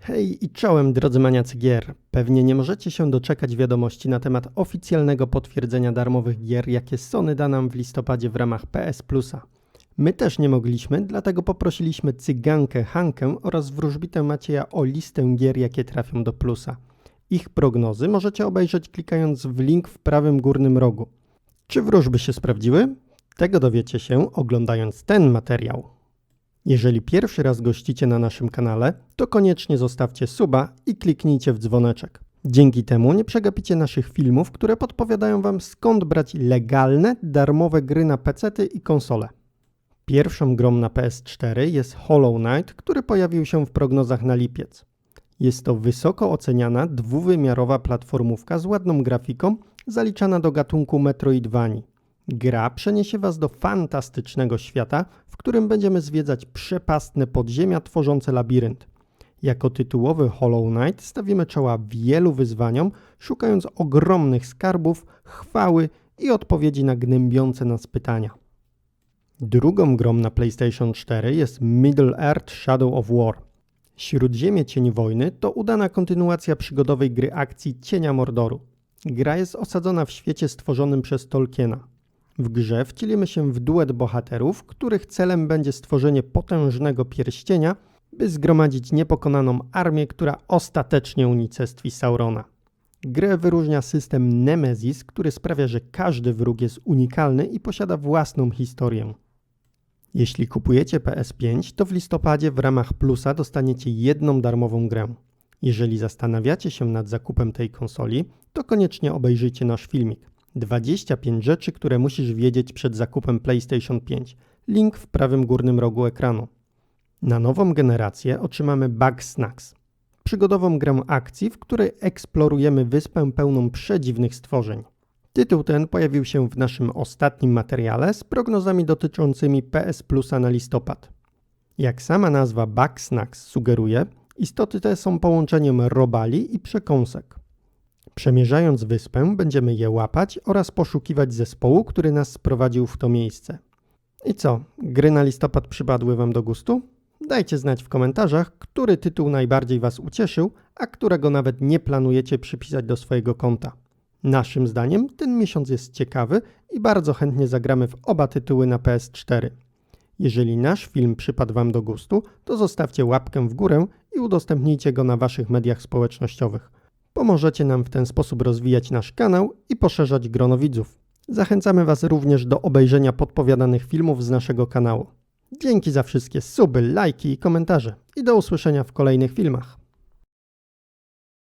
Hej i czołem drodzy maniacy gier. Pewnie nie możecie się doczekać wiadomości na temat oficjalnego potwierdzenia darmowych gier, jakie Sony da nam w listopadzie w ramach PS Plusa. My też nie mogliśmy, dlatego poprosiliśmy Cygankę Hankę oraz wróżbitę Macieja o listę gier, jakie trafią do Plusa. Ich prognozy możecie obejrzeć klikając w link w prawym górnym rogu. Czy wróżby się sprawdziły? Tego dowiecie się oglądając ten materiał. Jeżeli pierwszy raz gościcie na naszym kanale, to koniecznie zostawcie suba i kliknijcie w dzwoneczek. Dzięki temu nie przegapicie naszych filmów, które podpowiadają Wam skąd brać legalne, darmowe gry na PC i konsole. Pierwszą grą na PS4 jest Hollow Knight, który pojawił się w prognozach na lipiec. Jest to wysoko oceniana, dwuwymiarowa platformówka z ładną grafiką, zaliczana do gatunku Metroidvanii. Gra przeniesie Was do fantastycznego świata, w którym będziemy zwiedzać przepastne podziemia tworzące labirynt. Jako tytułowy Hollow Knight stawimy czoła wielu wyzwaniom, szukając ogromnych skarbów, chwały i odpowiedzi na gnębiące nas pytania. Drugą grą na PlayStation 4 jest Middle-earth Shadow of War. Śródziemie Cień Wojny to udana kontynuacja przygodowej gry akcji Cienia Mordoru. Gra jest osadzona w świecie stworzonym przez Tolkiena. W grze wcielimy się w duet bohaterów, których celem będzie stworzenie potężnego pierścienia, by zgromadzić niepokonaną armię, która ostatecznie unicestwi Saurona. Grę wyróżnia system Nemesis, który sprawia, że każdy wróg jest unikalny i posiada własną historię. Jeśli kupujecie PS5, to w listopadzie w ramach Plusa dostaniecie jedną darmową grę. Jeżeli zastanawiacie się nad zakupem tej konsoli, to koniecznie obejrzyjcie nasz filmik. 25 rzeczy, które musisz wiedzieć przed zakupem PlayStation 5. Link w prawym górnym rogu ekranu. Na nową generację otrzymamy Bug Snacks. Przygodową grę akcji, w której eksplorujemy wyspę pełną przedziwnych stworzeń. Tytuł ten pojawił się w naszym ostatnim materiale z prognozami dotyczącymi PS Plusa na listopad. Jak sama nazwa Bug Snacks sugeruje, istoty te są połączeniem robali i przekąsek. Przemierzając wyspę, będziemy je łapać oraz poszukiwać zespołu, który nas sprowadził w to miejsce. I co, gry na listopad przypadły Wam do gustu? Dajcie znać w komentarzach, który tytuł najbardziej Was ucieszył, a którego nawet nie planujecie przypisać do swojego konta. Naszym zdaniem ten miesiąc jest ciekawy i bardzo chętnie zagramy w oba tytuły na PS4. Jeżeli nasz film przypadł Wam do gustu, to zostawcie łapkę w górę i udostępnijcie go na Waszych mediach społecznościowych. Pomożecie nam w ten sposób rozwijać nasz kanał i poszerzać grono widzów. Zachęcamy Was również do obejrzenia podpowiadanych filmów z naszego kanału. Dzięki za wszystkie suby, lajki i komentarze i do usłyszenia w kolejnych filmach.